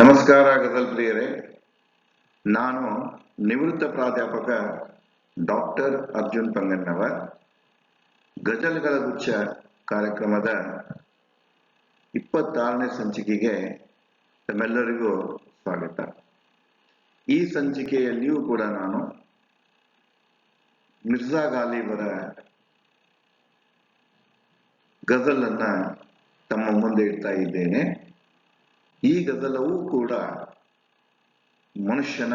ನಮಸ್ಕಾರ ಗಜಲ್ ಪ್ರಿಯರೇ. ನಾನು ನಿವೃತ್ತ ಪ್ರಾಧ್ಯಾಪಕ ಡಾಕ್ಟರ್ ಅರ್ಜುನ್ ಪಂಗನ್ನವರ್ ಗಜಲ್ಗಳ ಗುಚ್ಛ ಕಾರ್ಯಕ್ರಮದ ಇಪ್ಪತ್ತಾರನೇ ಸಂಚಿಕೆಗೆ ತಮ್ಮೆಲ್ಲರಿಗೂ ಸ್ವಾಗತ. ಈ ಸಂಚಿಕೆಯಲ್ಲಿಯೂ ಕೂಡ ನಾನು ಮಿರ್ಜಾ ಗಾಲಿಬರ ಗಜಲನ್ನ ತಮ್ಮ ಮುಂದೆ ಇಡ್ತಾ ಇದ್ದೇನೆ. ಈ ಗದ್ದಲವೂ ಕೂಡ ಮನುಷ್ಯನ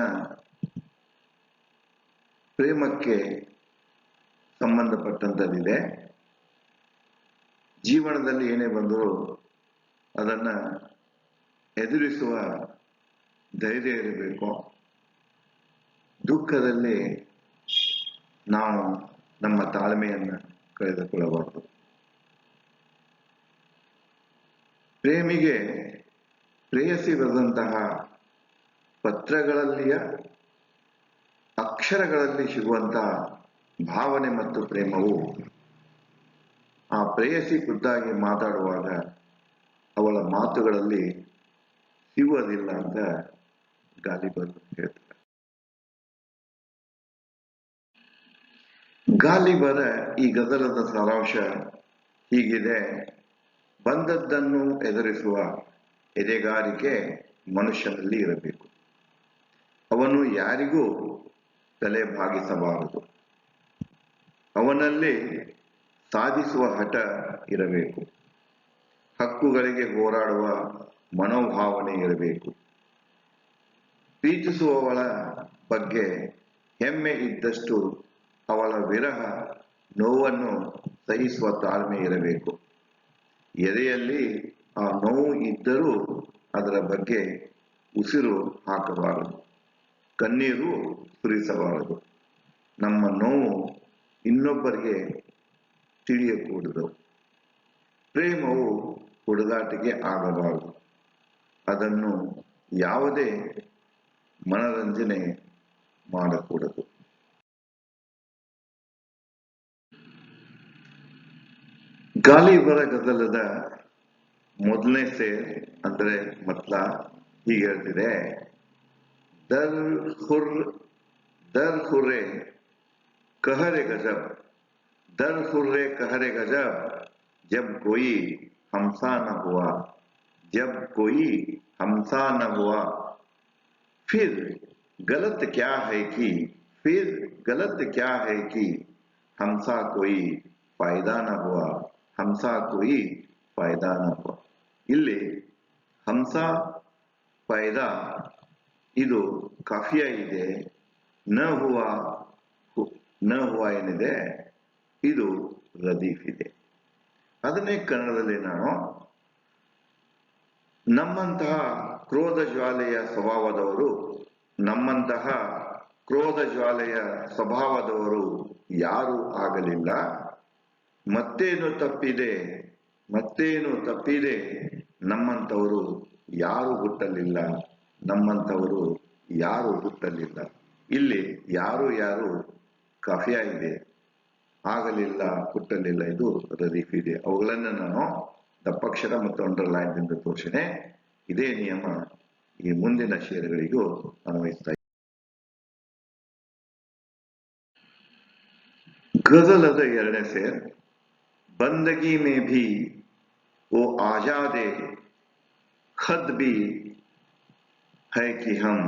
ಪ್ರೇಮಕ್ಕೆ ಸಂಬಂಧಪಟ್ಟಂಥದ್ದಿದೆ ಜೀವನದಲ್ಲಿ ಏನೇ ಬಂದರೂ ಅದನ್ನ ಎದುರಿಸುವ ಧೈರ್ಯ ಇರಬೇಕು. ದುಃಖದಲ್ಲಿ ನಾವು ನಮ್ಮ ತಾಳ್ಮೆಯನ್ನು ಕಳೆದುಕೊಳ್ಳಬಾರದು. ಪ್ರೇಮಿಗೆ ಪ್ರೇಯಸಿ ಬರೆದಂತಹ ಪತ್ರಗಳಲ್ಲಿಯ ಅಕ್ಷರಗಳಲ್ಲಿ ಸಿಗುವಂತಹ ಭಾವನೆ ಮತ್ತು ಪ್ರೇಮವು ಆ ಪ್ರೇಯಸಿ ಖುದ್ದಾಗಿ ಮಾತಾಡುವಾಗ ಅವಳ ಮಾತುಗಳಲ್ಲಿ ಸಿಗುವುದಿಲ್ಲ ಅಂತ ಗಾಲಿಬರು ಹೇಳ್ತಾರೆ. ಗಾಲಿಬರ ಈ ಗದಲದ ಸಾರಾಂಶ ಹೀಗಿದೆ. ಬಂದದ್ದನ್ನು ಎದುರಿಸುವ ಎದೆಗಾರಿಕೆ ಮನುಷ್ಯನಲ್ಲಿ ಇರಬೇಕು. ಅವನು ಯಾರಿಗೂ ತಲೆ ಭಾಗಿಸಬಾರದು ಅವನಲ್ಲಿ ಸಾಧಿಸುವ ಹಠ ಇರಬೇಕು. ಹಕ್ಕುಗಳಿಗೆ ಹೋರಾಡುವ ಮನೋಭಾವನೆ ಇರಬೇಕು. ಪ್ರೀತಿಸುವವಳ ಬಗ್ಗೆ ಹೆಮ್ಮೆ ಇದ್ದಷ್ಟು ಅವಳ ವಿರಹ, ನೋವನ್ನು ಸಹಿಸುವ ತಾಳ್ಮೆ ಇರಬೇಕು. ಎದೆಯಲ್ಲಿ ಆ ನೋವು ಇದ್ದರೂ ಅದರ ಬಗ್ಗೆ ಉಸಿರು ಹಾಕಬಾರದು. ಕಣ್ಣೀರು ಸುರಿಸಬಾರದು. ನಮ್ಮ ನೋವು ಇನ್ನೊಬ್ಬರಿಗೆ ತಿಳಿಯಕೂಡದು. ಪ್ರೇಮವು ಹುಡುಗಾಟಿಗೆ ಆಗಬಾರದು. ಅದನ್ನು ಯಾವುದೇ ಮನರಂಜನೆ ಮಾಡಕೂಡದು. ಗಾಳಿ ಗದಲದ ಮೊದಲನೇ ಸೇರ್ ಅಂದ್ರೆ ಮತ್ಲ ಹೀಗೆ ಹೇಳ್ತಿದೆ ದರ್ ಹುರ್ ದರ್ ಹುರ್ರೆ कहरे गजब दर हुर्रे कहरे गजब जब कोई हमसा न हुआ जब कोई हमसा न हुआ फिर गलत क्या है कि फिर गलत क्या है कि हमसा कोई फायदा न हुआ हमसा कोई फायदा न हुआ ಇಲ್ಲಿ ಹಂಸ ಫೈದಾ ಇದು ಕಾಫಿಯ ಇದೆ. ನ ಹುವ ನ ಹುವ ಏನಿದೆ? ಇದು ರದೀಫ್ ಇದೆ. ಅದನ್ನೇ ಕನ್ನಡದಲ್ಲಿ ನಾನು, ನಮ್ಮಂತಹ ಕ್ರೋಧ ಜ್ವಾಲೆಯ ಸ್ವಭಾವದವರು, ನಮ್ಮಂತಹ ಕ್ರೋಧ ಜ್ವಾಲೆಯ ಸ್ವಭಾವದವರು ಯಾರೂ ಆಗಲಿಲ್ಲ. ಮತ್ತೇನು ತಪ್ಪಿದೆ? ಮತ್ತೇನು ತಪ್ಪಿದೆ? ನಮ್ಮಂಥವರು ಯಾರು ಹುಟ್ಟಲಿಲ್ಲ, ನಮ್ಮಂಥವರು ಯಾರು ಹುಟ್ಟಲಿಲ್ಲ. ಇಲ್ಲಿ ಯಾರು ಯಾರು ಕಫಿಯ ಇದೆ, ಆಗಲಿಲ್ಲ, ಹುಟ್ಟಲಿಲ್ಲ, ಇದು ರರೀಫ್ ಇದೆ. ಅವುಗಳನ್ನು ನಾನು ದಪ್ಪಕ್ಷರ ಮತ್ತು ಅಂಡರ್ಲೈನ್ದಿಂದ ತೋರಿಸಿದೆ. ಇದೇ ನಿಯಮ ಈ ಮುಂದಿನ ಷೇರುಗಳಿಗೂ ಅನ್ವಯಿಸ್ತಾ ಇದೆ ಗಜಲದ ಎರಡನೇ ಸೇರ್, ಬಂದಗಿ ಮೇ ಭೀ वो आजादे खद भी है कि हम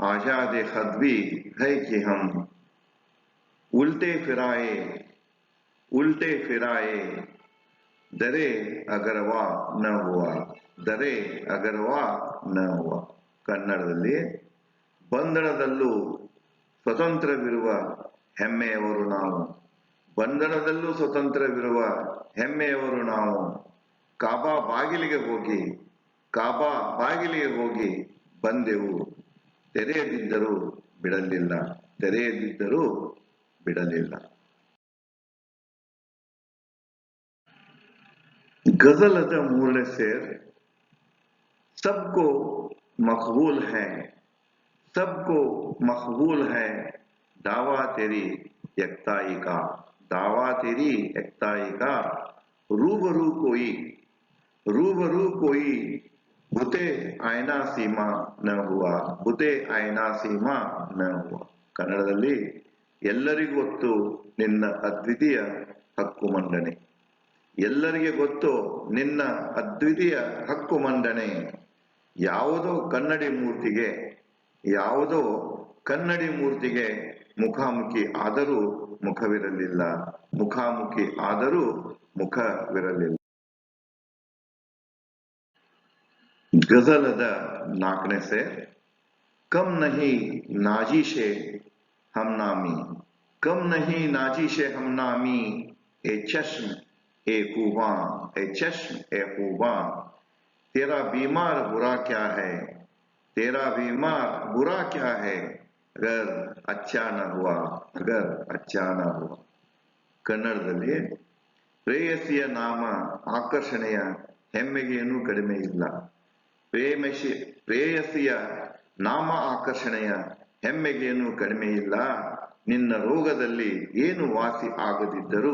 आजादे खद भी है कि हम उल्टे फिराए उल्टे फिराए दरे अगरवा न हुआ ದರೆ ಅಗರವಾ ನ ಹುವ ಕನ್ನಡದಲ್ಲಿ ಬಂಧನದಲ್ಲೂ ಸ್ವತಂತ್ರವಿರುವ ಹೆಮ್ಮೆಯವರು ನಾವು ಬಂಧನದಲ್ಲೂ ಸ್ವತಂತ್ರವಿರುವ ಹೆಮ್ಮೆಯವರು ನಾವು ಕಾಬಾ ಬಾಗಿಲಿಗೆ ಹೋಗಿ ಕಾಬಾ ಬಾಗಿಲಿಗೆ ಹೋಗಿ ಬಂದೆವು ತೆರೆಯದಿದ್ದರೂ ಬಿಡಲಿಲ್ಲ ತೆರೆಯದಿದ್ದರೂ ಬಿಡಲಿಲ್ಲ ಗಜಲದ ಮೂರನೇ ಸೇರ್ सबको मकबूल है सबको मकबूल है दावा तेरी यकताई का दावा तेरी यकताई का रूबरू कोई रूबरू कोई ಬುತೆ ಆಯ್ನಾ ಸೀಮಾ ನ ಹುವ ಬುತೆ ಆಯ್ನಾ ಸೀಮಾ ನ ಹುವ ಕನ್ನಡದಲ್ಲಿ ಎಲ್ಲರಿಗೂ ಗೊತ್ತು ನಿನ್ನ ಅದ್ವಿತೀಯ ಹಕ್ಕು ಮಂಡನೆ ಎಲ್ಲರಿಗೆ ಗೊತ್ತು ನಿನ್ನ ಅದ್ವಿತೀಯ ಹಕ್ಕು ಮಂಡನೆ ಯಾವುದೋ ಕನ್ನಡಿ ಮೂರ್ತಿಗೆ ಯಾವುದೋ ಕನ್ನಡಿ ಮೂರ್ತಿಗೆ ಮುಖಾಮುಖಿ ಆದರೂ ಮುಖವಿರಲಿಲ್ಲ ಮುಖಾಮುಖಿ ಆದರೂ ಮುಖವಿರಲಿಲ್ಲ ಗಜಲದ ನಾಲ್ಕನೇ ಸೆ ಕಮ್ ನಹಿ ನಾಜಿಶೆ हमनामी कम नहीं नाजिशे हमनामी ए चश्म ए खूबा ए चश्म ए खूबा तेरा बीमार बुरा क्या है तेरा बीमार बुरा क्या है अगर अच्छा न हुआ अगर अच्छा न हुआ ಕನ್ನಡದಲ್ಲಿ ಪ್ರೇಯಸಿಯ ನಾಮ ಆಕರ್ಷಣೆಯ ಹೆಮ್ಮೆಗೇನೂ ಕಡಿಮೆ ಇಲ್ಲ ಪ್ರೇಮಶಿ, ಪ್ರೇಯಸಿಯ ನಾಮ ಆಕರ್ಷಣೆಯ ಹೆಮ್ಮೆಗೇನು ಕಡಿಮೆ ಇಲ್ಲ. ನಿನ್ನ ರೋಗದಲ್ಲಿ ಏನು ವಾಸಿ ಆಗದಿದ್ದರು,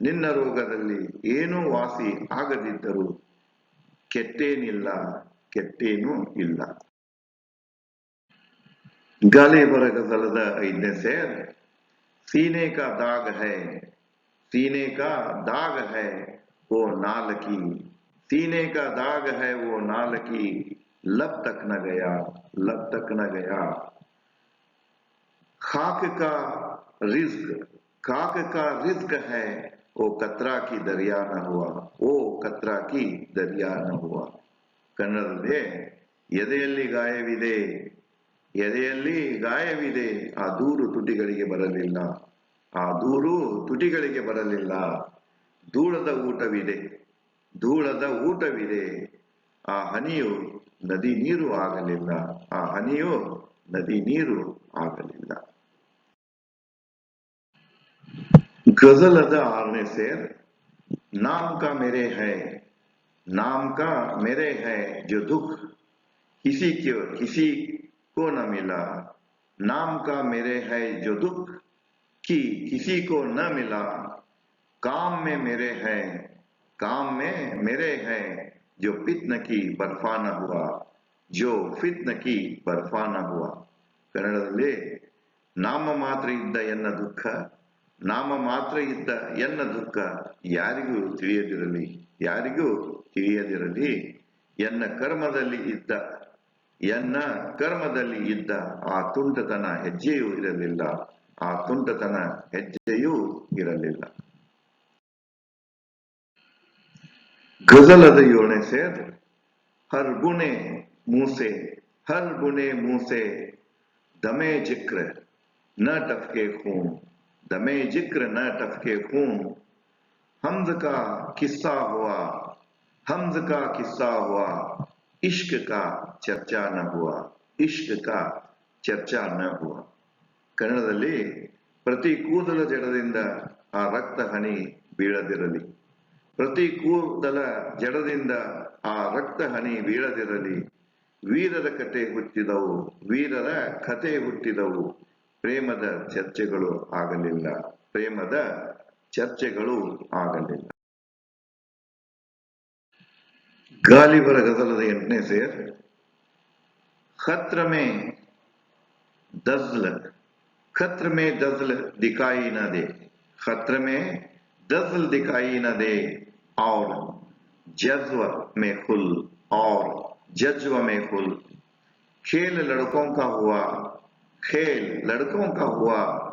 ನಿನ್ನ ರೋಗದಲ್ಲಿ ಏನು ವಾಸಿ ಆಗದಿದ್ದರು ಕೆಟ್ಟೇನಿಲ್ಲ, ಕೆಟ್ಟೇನೂ ಇಲ್ಲ. ಗಾಲಿ ಬರಗದಲದ ಐದನೇ ಸೇರ್ ಸೀನೇಕ ದಾಗ ದಾಗ್ ಹೈ, ಸೀನೆ ಕಾ ಹೈ, ಓ ನಾಲಕಿ. सीने का दाग है वो नाल की लब तक न गया लब तक न गया खाक का रिज्क खाक का रिज्क है वो कतरा की दरिया न हुआ वो कतरा की दरिया न हुआ ಕನ್ನಡದಲ್ಲಿ ಎದೆಯಲ್ಲಿ ಗಾಯವಿದೆ ಎದೆಯಲ್ಲಿ ಗಾಯವಿದೆ ಆ ದೂರು ತುಟಿಗಳಿಗೆ ಬರಲಿಲ್ಲ ಆ ದೂರು ತುಟಿಗಳಿಗೆ ಬರಲಿಲ್ಲ ಧೂಳದ ಊಟವಿದೆ ಧೂಳದ ಊಟವಿದೆ ಆ ಹನಿಯು ನದಿ ನೀರು ಆಗಲಿಲ್ಲ ಆ ಹನಿಯು ನದಿ ನೀರು ಆಗಲಿಲ್ಲ ಗಜಲದ ಆರನೇ ಸೇರ್ नाम का मेरे है नाम का मेरे है जो दुख किसी को किसी को न मिला नाम का मेरे है जो दुख कि किसी को न मिला काम में मेरे है काम में मेरे है जो फित्न की बर्फा न हुआ जो फित्न की बर्फा न हुआ ಕನ್ನಡದಲ್ಲಿ ನಾಮ ಮಾತ್ರ ಇದ್ದ ಎನ್ನ ದುಃಖ ನಾಮ ಮಾತ್ರ ಇದ್ದ ಎನ್ನ ದುಃಖ ಯಾರಿಗೂ ತಿಳಿಯದಿರಲಿ ಯಾರಿಗೂ ತಿಳಿಯದಿರಲಿ ಎನ್ನ ಕರ್ಮದಲ್ಲಿ ಇದ್ದ ಎನ್ನ ಕರ್ಮದಲ್ಲಿ ಇದ್ದ ಆ ತುಂಟತನ ಹೆಜ್ಜೆಯೂ ಇರಲಿಲ್ಲ ಆ ತುಂಟತನ ಹೆಜ್ಜೆಯೂ ಇರಲಿಲ್ಲ ಗಜಲದ ಏಳನೇ ಸೇರ್ ಹರ್ ಗುಣೆ ಮೂಸೆ ಹರ್ ಗುಣೆ ಮೂಸೆ दमे जिक्र न टपके खून दमे जिक्र न टपके खून हमज का किस्सा हुआ हमज का किस्सा हुआ इश्क का चर्चा न हुआ इश्क का ಚರ್ಚಾ ನ ಹುವ ಕನ್ನಡದಲ್ಲಿ ಪ್ರತಿ ಕೂದಲ ಜಡದಿಂದ ಆ ರಕ್ತ ಹನಿ ಬೀಳದಿರಲಿ ಪ್ರತಿ ಕೂದಲ ಜಡದಿಂದ ಆ ರಕ್ತ ಹನಿ ಬೀಳದಿರಲಿ. ವೀರರ ಕತೆ ಹುಟ್ಟಿದವು. ವೀರರ ಕತೆ ಹುಟ್ಟಿದವು. ಪ್ರೇಮದ ಚರ್ಚೆಗಳು ಆಗಲಿಲ್ಲ. ಪ್ರೇಮದ ಚರ್ಚೆಗಳು ಆಗಲಿಲ್ಲ. ಗಾಲಿಬರ ಗದಲದ ಎಂಟನೇ ಸೇರ್. ಖತ್ರಮೆ ದಜ್ಲ. ಖತ್ರಮೆ ದಜ್ಲ ದಿಕಾಯಿನದೆ ಖತ್ರಮೆ ದಜ್ಲ್ ದಿಕಾಯಿನದೆ और जज्व में खुल और जज्व में खुल। खेल लड़कों का हुआ, खेल लड़कों का हुआ।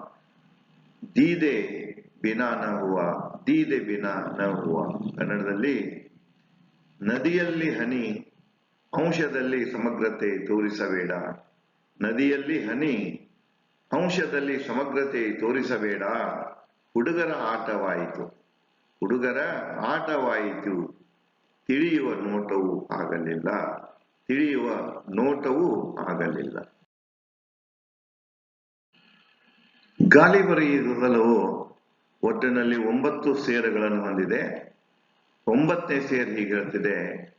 दीदे बिना न हुआ, दीदे बिना न हुआ। ಕನ್ನಡದಲ್ಲಿ ನದಿಯಲ್ಲಿ ಹನಿ ಅಂಶದಲ್ಲಿ ಸಮಗ್ರತೆ ತೋರಿಸಬೇಡ। ನದಿಯಲ್ಲಿ ಹನಿ ಅಂಶದಲ್ಲಿ ಸಮಗ್ರತೆ ತೋರಿಸಬೇಡ। ಹುಡುಗರ ಆಟವಾಯಿತು। ಹುಡುಗರ ಆಟವಾಯಿತು. ತಿಳಿಯುವ ನೋಟವೂ ಆಗಲಿಲ್ಲ. ತಿಳಿಯುವ ನೋಟವೂ ಆಗಲಿಲ್ಲ. ಗಾಲಿಬರಿ ಬರೆಯುವುದಲವು ಒಟ್ಟಿನಲ್ಲಿ ಒಂಬತ್ತು ಸೇರುಗಳನ್ನು ಹೊಂದಿದೆ. ಒಂಬತ್ತನೇ ಸೇರ್ ಹೀಗೆ ಹೇಳ್ತಿದೆ.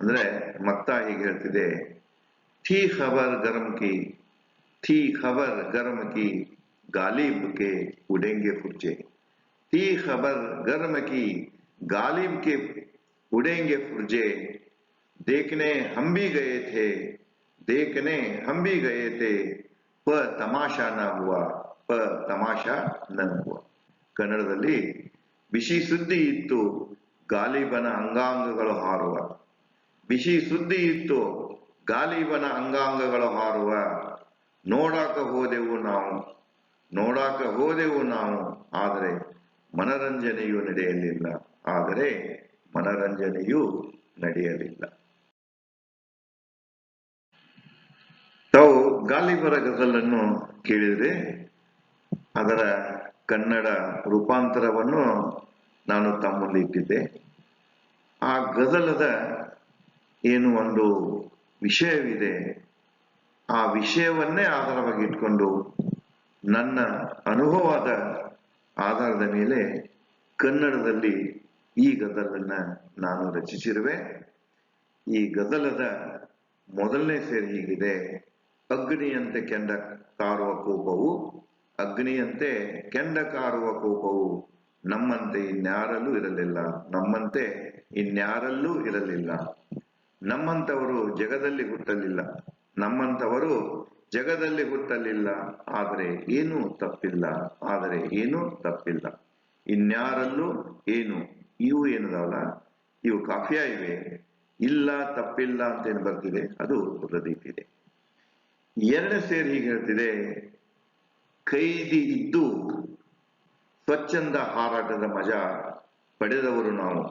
ಅಂದ್ರೆ ಮತ್ತ ಹೀಗೆ ಹೇಳ್ತಿದೆ. ಥಿ ಖಬರ್ ಗರಂ ಕಿ, ಥಿ ಖಬರ್ ಗರಂ ಕಿ ಗಾಲಿಬ್ ಕೆ ಉಡೆಂಗೆ ಕುರ್ಚೆ. थी खबर गरम की गालिब के उड़ेंगे फुर्जे देखने हम भी गए थे देखने हम भी गए थे ಪ ತಮಾಷಾ ನ ಹುವ ಪ ತಮಾಷಾ ನ ಹುವ ಕನ್ನಡದಲ್ಲಿ ಬಿಸಿ ಸುದ್ದಿ ಇತ್ತು ಗಾಲಿಬನ ಅಂಗಾಂಗಗಳು ಹಾರುವ ಬಿಸಿ ಸುದ್ದಿ ಇತ್ತು ಗಾಲಿಬನ ಅಂಗಾಂಗಗಳು ಹಾರುವ ನೋಡಾಕ ಹೋದೆವು ನಾವು ನೋಡಾಕ ಹೋದೆವು ನಾವು ಆದರೆ ಮನರಂಜನೆಯು ನಡೆಯಲಿಲ್ಲ. ಆದರೆ ಮನರಂಜನೆಯು ನಡೆಯಲಿಲ್ಲ. ತಾವು ಗಾಲಿಬರ ಗಜಲನ್ನು ಕೇಳಿದರೆ ಅದರ ಕನ್ನಡ ರೂಪಾಂತರವನ್ನು ನಾನು ತಮ್ಮಲ್ಲಿ ಇಟ್ಟಿದ್ದೆ. ಆ ಗಜಲದ ಏನು ಒಂದು ವಿಷಯವಿದೆ, ಆ ವಿಷಯವನ್ನೇ ಆಧಾರವಾಗಿ ಇಟ್ಕೊಂಡು ನನ್ನ ಅನುಭವದ ಆಧಾರದ ಮೇಲೆ ಕನ್ನಡದಲ್ಲಿ ಈ ಗದಲನ್ನ ನಾನು ರಚಿಸಿರುವೆ. ಈ ಗದಲದ ಮೊದಲನೇ ಸೇರಿ ಹೀಗಿದೆ. ಅಗ್ನಿಯಂತೆ ಕೆಂಡ ಕಾರುವ ಕೋಪವು, ಅಗ್ನಿಯಂತೆ ಕೆಂಡ ಕಾರುವ ಕೋಪವು ನಮ್ಮಂತೆ ಇನ್ಯಾರಲ್ಲೂ ಇರಲಿಲ್ಲ. ನಮ್ಮಂತೆ ಇನ್ಯಾರಲ್ಲೂ ಇರಲಿಲ್ಲ. ನಮ್ಮಂತವರು ಜಗದಲ್ಲಿ ಹುಟ್ಟಲಿಲ್ಲ. ನಮ್ಮಂತವರು ಜಗದಲ್ಲಿ ಹುಟ್ಟಲಿಲ್ಲ, ಆದರೆ ಏನೂ ತಪ್ಪಿಲ್ಲ, ಆದರೆ ಏನೂ ತಪ್ಪಿಲ್ಲ. ಇನ್ಯಾರಲ್ಲೂ ಏನು? ಇವು ಏನದಲ್ಲ ಇವು ಕಾಫಿಯ ಇವೆ. ಇಲ್ಲ, ತಪ್ಪಿಲ್ಲ ಅಂತ ಏನು ಬರ್ತಿದೆ? ಅದು ಪ್ರದೀಪ್ ಇದೆ. ಎರಡನೇ ಸೇರಿ ಹೀಗೆ ಹೇಳ್ತಿದೆ, ಕೈದಿ ಇದ್ದು ಸ್ವಚ್ಛಂದ ಹಾರಾಟದ ಮಜಾ ಪಡೆದವರು ನಾವು.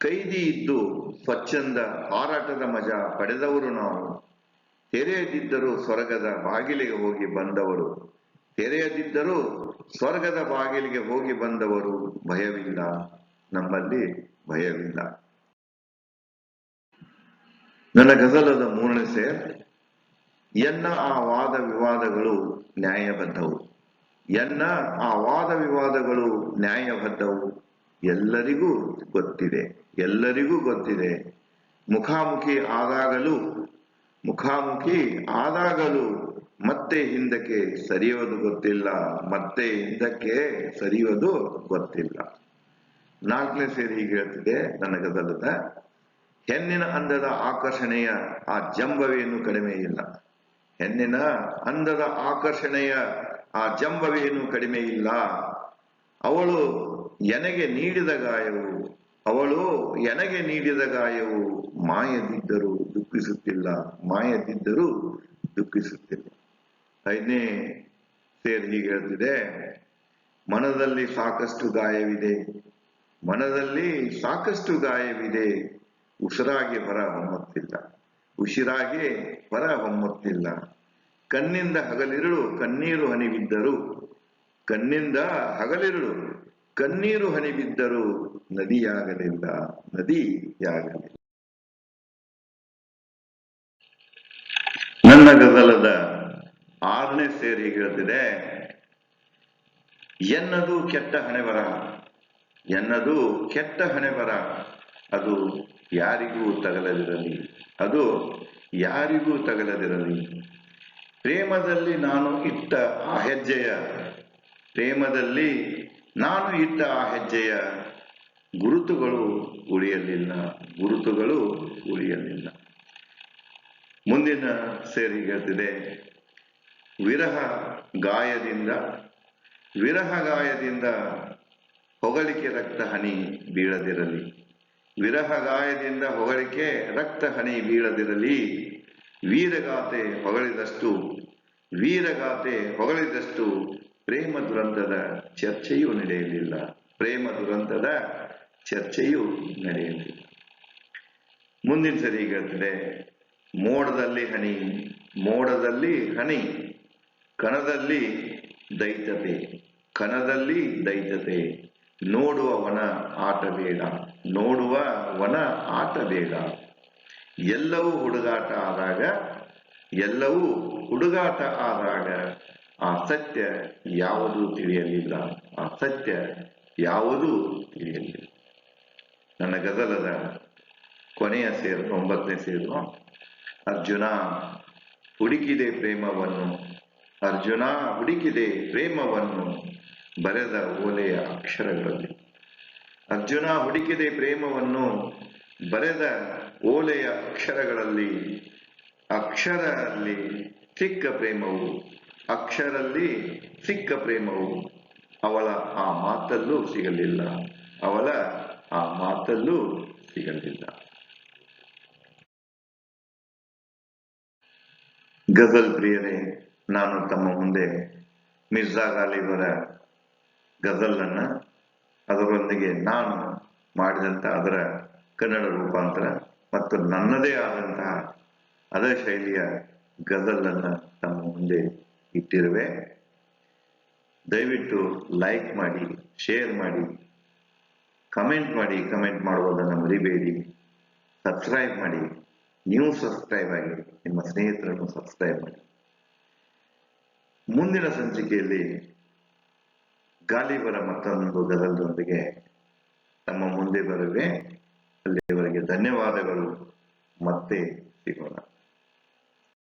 ಕೈದಿ ಇದ್ದು ಸ್ವಚ್ಛಂದ ಹಾರಾಟದ ಮಜಾ ಪಡೆದವರು ನಾವು. ತೆರೆಯದಿದ್ದರೂ ಸ್ವರ್ಗದ ಬಾಗಿಲಿಗೆ ಹೋಗಿ ಬಂದವರು. ತೆರೆಯದಿದ್ದರೂ ಸ್ವರ್ಗದ ಬಾಗಿಲಿಗೆ ಹೋಗಿ ಬಂದವರು ಭಯವಿಲ್ಲ. ನಮ್ಮಲ್ಲಿ ಭಯವಿಲ್ಲ. ನನ್ನ ಗಜಲದ ಮೂರನೇ ಎನ್ನ ಆ ವಾದ ವಿವಾದಗಳು ನ್ಯಾಯಬದ್ಧವು? ಎನ್ನ ಆ ವಾದ ವಿವಾದಗಳು ನ್ಯಾಯಬದ್ಧವು? ಎಲ್ಲರಿಗೂ ಗೊತ್ತಿದೆ. ಎಲ್ಲರಿಗೂ ಗೊತ್ತಿದೆ. ಮುಖಾಮುಖಿ ಆದಾಗಲೂ ಮುಖಾಮುಖಿ ಆದಾಗಲೂ ಮತ್ತೆ ಹಿಂದಕ್ಕೆ ಸರಿಯೋದು ಗೊತ್ತಿಲ್ಲ, ಮತ್ತೆ ಹಿಂದಕ್ಕೆ ಸರಿಯೋದು ಗೊತ್ತಿಲ್ಲ. ನಾಲ್ಕನೇ ಸೇರಿ ಹೀಗೆ ಹೇಳ್ತಿದೆ ನನ್ನ ಗದಲದ ಹೆಣ್ಣಿನ ಅಂದದ ಆಕರ್ಷಣೆಯ ಆ ಜಂಬವೇನು ಕಡಿಮೆ ಇಲ್ಲ. ಹೆಣ್ಣಿನ ಅಂದದ ಆಕರ್ಷಣೆಯ ಆ ಜಂಬವೇನು ಕಡಿಮೆ ಇಲ್ಲ. ಅವಳು ಎನಗೆ ನೀಡಿದ ಗಾಯವು ಅವಳು ಎನಗೆ ನೀಡಿದ ಗಾಯವು ಮಾಯದಿದ್ದರೂ ದುಃಖಿಸುತ್ತಿಲ್ಲ ಮಾಯದಿದ್ದರೂ ದುಃಖಿಸುತ್ತಿಲ್ಲ. ಐದನೇ ಸೇರ್ ಹೀಗೆ ಹೇಳ್ತಿದೆ. ಮನದಲ್ಲಿ ಸಾಕಷ್ಟು ಗಾಯವಿದೆ. ಮನದಲ್ಲಿ ಸಾಕಷ್ಟು ಗಾಯವಿದೆ. ಉಸಿರಾಗಿ ಹೊರ ಹೊಮ್ಮುತ್ತಿಲ್ಲ ಉಸಿರಾಗಿ ಹೊರ ಹೊಮ್ಮುತ್ತಿಲ್ಲ ಕಣ್ಣಿಂದ ಹಗಲಿರುಳು ಕಣ್ಣೀರು ಹನಿವಿದ್ದರು, ಕಣ್ಣಿಂದ ಹಗಲಿರುಳು ಕಣ್ಣೀರು ಹನಿ ಬಿದ್ದರೂ ನದಿಯಾಗಲಿಲ್ಲ ನದಿಯಾಗಲಿಲ್ಲ ನನ್ನ ಗಜಲದ ಆರನೇ ಸೇರಿ ಹೇಳ್ತಿದೆ, ಎನ್ನದು ಕೆಟ್ಟ ಹಣೆಬರ, ಎನ್ನದು ಕೆಟ್ಟ ಹಣೆಬರ, ಅದು ಯಾರಿಗೂ ತಗಲದಿರಲಿ, ಅದು ಯಾರಿಗೂ ತಗಲದಿರಲಿ. ಪ್ರೇಮದಲ್ಲಿ ನಾನು ಇಟ್ಟ ಆ ಹೆಜ್ಜೆಯ, ಪ್ರೇಮದಲ್ಲಿ ನಾನು ಇಟ್ಟ ಆ ಹೆಜ್ಜೆಯ ಗುರುತುಗಳು ಉಳಿಯಲಿಲ್ಲ ಗುರುತುಗಳು ಉಳಿಯಲಿಲ್ಲ. ಮುಂದಿನ ಸೇರಿ ಹೇಳ್ತಿದೆ, ವಿರಹ ಗಾಯದಿಂದ ವಿರಹ ಗಾಯದಿಂದ ಹೊಗಳಿಕೆ ರಕ್ತ ಹನಿ ಬೀಳದಿರಲಿ. ವಿರಹ ಗಾಯದಿಂದ ಹೊಗಳಿಕೆ ರಕ್ತ ಹನಿ ಬೀಳದಿರಲಿ. ವೀರಗಾತೆ ಹೊಗಳಿದಷ್ಟು ವೀರಗಾತೆ ಹೊಗಳಿದಷ್ಟು ಪ್ರೇಮ ದುರಂತದ ಚರ್ಚೆಯೂ ನಡೆಯಲಿಲ್ಲ. ಪ್ರೇಮ ದುರಂತದ ಚರ್ಚೆಯೂ ನಡೆಯಲಿಲ್ಲ. ಮುಂದಿನ ಸರಿ ಹೇಳ್ತಿದೆ ಮೋಡದಲ್ಲಿ ಹನಿ ಮೋಡದಲ್ಲಿ ಹನಿ, ಕಣದಲ್ಲಿ ದೈತ್ಯತೆ ಕಣದಲ್ಲಿ ದೈತ್ಯತೆ. ನೋಡುವ ವನ ಆಟ ಬೇಡ ನೋಡುವ ವನ ಆಟ ಬೇಡ ಎಲ್ಲವೂ ಹುಡುಗಾಟ ಆದಾಗ, ಎಲ್ಲವೂ ಹುಡುಗಾಟ ಆದಾಗ ಆ ಸತ್ಯ ಯಾವುದು ತಿಳಿಯಲಿಲ್ಲ. ಆ ಸತ್ಯ ಯಾವುದೂ ತಿಳಿಯಲಿಲ್ಲ. ನನ್ನ ಗದಲದ ಕೊನೆಯ ಸೇರು, ಒಂಬತ್ತನೇ ಸೇರು. ಅರ್ಜುನ, ಹುಡುಕಿದೆ ಪ್ರೇಮವನ್ನು. ಅರ್ಜುನ, ಹುಡುಕಿದೆ ಪ್ರೇಮವನ್ನು. ಬರೆದ ಓಲೆಯ ಅಕ್ಷರಗಳಲ್ಲಿ. ಅರ್ಜುನ, ಹುಡುಕಿದೆ ಪ್ರೇಮವನ್ನು. ಬರೆದ ಓಲೆಯ ಅಕ್ಷರಗಳಲ್ಲಿ. ಅಕ್ಷರಲ್ಲಿ ಚಿಕ್ಕ ಪ್ರೇಮವು ಅಕ್ಷರಲ್ಲಿ ಸಿಕ್ಕ ಪ್ರೇಮವು ಅವಳ ಆ ಮಾತಲ್ಲೂ ಸಿಗಲಿಲ್ಲ. ಅವಳ ಆ ಮಾತಲ್ಲೂ ಸಿಗಲಿಲ್ಲ. ಗಜಲ್ ಪ್ರಿಯರೇ ನಾನು ತಮ್ಮ ಮುಂದೆ ಮಿರ್ಜಾ ಗಾಲಿಬರ ಗಜಲ್ ಅನ್ನ ಅದರೊಂದಿಗೆ ನಾನು ಮಾಡಿದಂತ ಅದರ ಕನ್ನಡ ರೂಪಾಂತರ ಮತ್ತು ನನ್ನದೇ ಆದಂತಹ ಅದೇ ಶೈಲಿಯ ಗಜಲ್ ಅನ್ನ ತಮ್ಮ ಮುಂದೆ ಇಟ್ಟಿರುವೆ. ದಯವಿಟ್ಟು ಲೈಕ್ ಮಾಡಿ ಶೇರ್ ಮಾಡಿ ಕಮೆಂಟ್ ಮಾಡಿ ಕಮೆಂಟ್ ಮಾಡುವುದನ್ನು ಮರಿಬೇಡಿ. ಸಬ್ಸ್ಕ್ರೈಬ್ ಮಾಡಿ. ನೀವು ಸಬ್ಸ್ಕ್ರೈಬ್ ಆಗಿ, ನಿಮ್ಮ ಸ್ನೇಹಿತರನ್ನು ಸಬ್ಸ್ಕ್ರೈಬ್ ಮಾಡಿ. ಮುಂದಿನ ಸಂಚಿಕೆಯಲ್ಲಿ ಗಾಲಿಬರ ಮತ್ತೊಂದು ಗದಲದೊಂದಿಗೆ ನಮ್ಮ ಮುಂದೆ ಬರುವೆ. ಅಲ್ಲಿಯವರೆಗೆ ಧನ್ಯವಾದಗಳು. ಮತ್ತೆ ಸಿಗೋಣ.